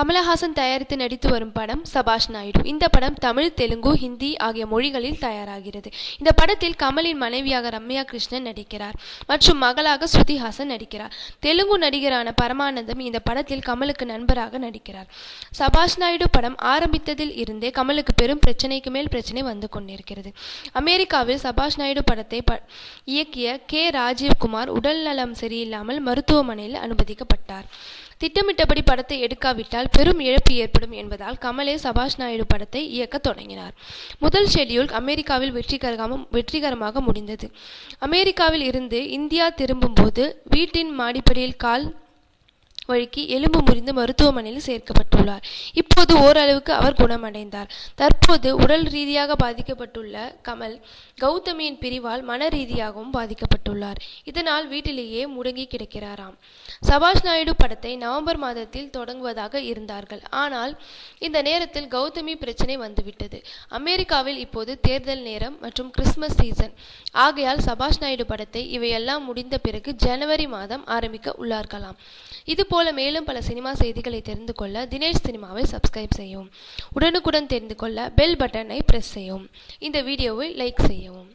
கமலஹாசன் தயாரித்து நடித்து வரும் படம் சபாஷ் நாயுடு. இந்த படம் தமிழ் தெலுங்கு ஹிந்தி ஆகிய மொழிகளில் தயாராகிறது. இந்த படத்தில் கமலின் மனைவியாக ரம்யா கிருஷ்ணன் நடிக்கிறார் மற்றும் மகளாக ஸ்ருதி ஹாசன் நடிக்கிறார். தெலுங்கு நடிகரான பரமானந்தம் இந்த படத்தில் கமலுக்கு நண்பராக நடிக்கிறார். சபாஷ் நாயுடு படம் ஆரம்பித்ததில் இருந்தே கமலுக்கு பெரும் பிரச்சனைக்கு மேல் பிரச்சனை வந்து கொண்டிருக்கிறது. அமெரிக்காவில் சபாஷ் நாயுடு படத்தை ப இயக்கிய கே. ராஜீவ்குமார் உடல்நலம் சரியில்லாமல் மருத்துவமனையில் அனுமதிக்கப்பட்டார். திட்டமிட்டபடி படத்தை எடுக்காவிட்டால் பெரும் இழப்பு ஏற்படும் என்பதால் கமலே சபாஷ் நாயுடு படத்தை இயக்க தொடங்கினார். முதல் ஷெட்யூல் அமெரிக்காவில் வெற்றிகரமாக வெற்றிகரமாக முடிந்தது. அமெரிக்காவில் இருந்து இந்தியா திரும்பும்போது வீட்டின் மாடிப்படியில் கால் வழுக்கி எலும்பு முறிந்து மருத்துவமனையில் சேர்க்கப்பட்டுள்ளார். இப்போது ஓரளவுக்கு அவர் குணமடைந்தார். தற்போது உடல் ரீதியாக பாதிக்கப்பட்டுள்ள கமல் கௌதமியின் பிரிவால் மன ரீதியாகவும் பாதிக்கப்பட்டுள்ளார். இதனால் வீட்டிலேயே முடங்கி கிடக்கிறாராம். சபாஷ் நாயுடு படத்தை நவம்பர் மாதத்தில் தொடங்குவதாக இருந்தார்கள். ஆனால் இந்த நேரத்தில் கௌதமி பிரச்சனை வந்துவிட்டது. அமெரிக்காவில் இப்போது தேர்தல் நேரம் மற்றும் கிறிஸ்துமஸ் சீசன். ஆகையால் சபாஷ் நாயுடு படத்தை இவையெல்லாம் முடிந்த பிறகு ஜனவரி மாதம் ஆரம்பிக்க உள்ளார்களாம். இதுபோல மேலும் பல சினிமா செய்திகளை தெரிந்து கொள்ள தினேஷ் சினிமாவை சப்ஸ்கிரைப் செய்யவும். உடனுக்குடன் தெரிந்து கொள்ள பெல் பட்டனை பிரஸ் செய்யவும். இந்த வீடியோவை லைக் செய்யவும்.